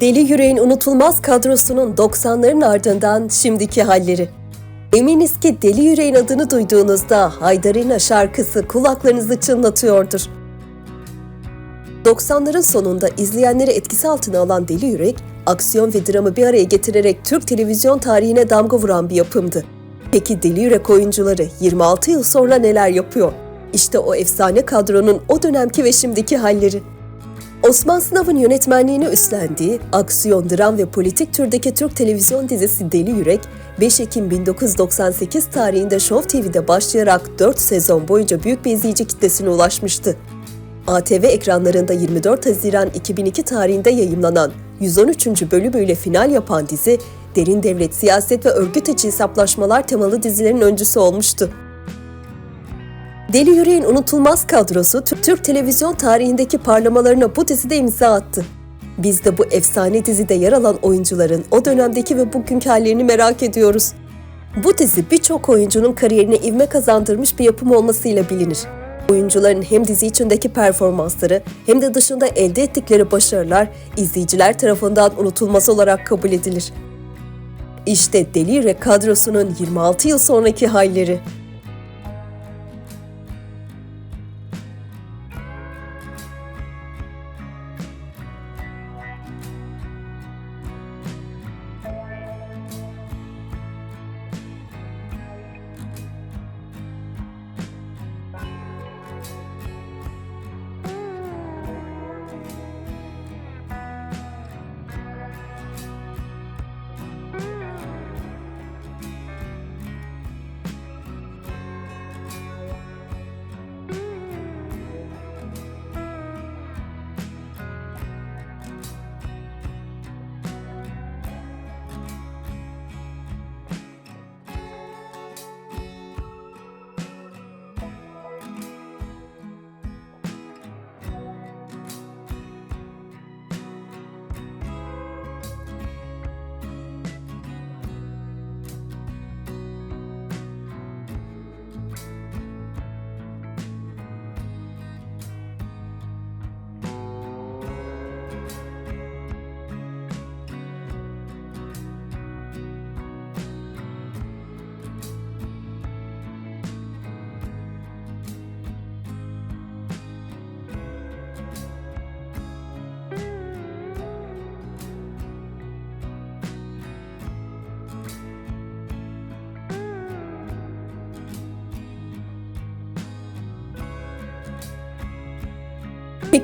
Deli Yüreğin unutulmaz kadrosunun 90'ların ardından şimdiki halleri. Eminiz ki Deli Yüreğin adını duyduğunuzda Haydarina şarkısı kulaklarınızı çınlatıyordur. 90'ların sonunda izleyenleri etkisi altına alan Deli Yürek, aksiyon ve dramı bir araya getirerek Türk televizyon tarihine damga vuran bir yapımdı. Peki Deli Yürek oyuncuları 26 yıl sonra neler yapıyor? İşte o efsane kadronun o dönemki ve şimdiki halleri. Osman Sınav'ın yönetmenliğini üstlendiği aksiyon, dram ve politik türdeki Türk televizyon dizisi Deli Yürek, 5 Ekim 1998 tarihinde Show TV'de başlayarak 4 sezon boyunca büyük bir izleyici kitlesine ulaşmıştı. ATV ekranlarında 24 Haziran 2002 tarihinde yayımlanan 113. bölümüyle final yapan dizi, derin devlet, siyaset ve örgüt içi hesaplaşmalar temalı dizilerin öncüsü olmuştu. Deli Yüreğin unutulmaz kadrosu Tü- Türk televizyon tarihindeki parlamalarına bu dizide imza attı. Biz de bu efsane dizide yer alan oyuncuların o dönemdeki ve bugünkü hallerini merak ediyoruz. Bu dizi birçok oyuncunun kariyerine ivme kazandırmış bir yapım olmasıyla bilinir. Oyuncuların hem dizi içindeki performansları hem de dışında elde ettikleri başarılar izleyiciler tarafından unutulmaz olarak kabul edilir. İşte Deli Yürek kadrosunun 26 yıl sonraki halleri.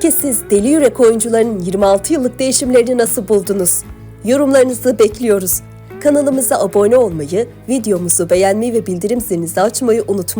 Peki siz Deli Yürek oyuncularının 26 yıllık değişimlerini nasıl buldunuz? Yorumlarınızı bekliyoruz. Kanalımıza abone olmayı, videomuzu beğenmeyi ve bildirim zilinizi açmayı unutmayın.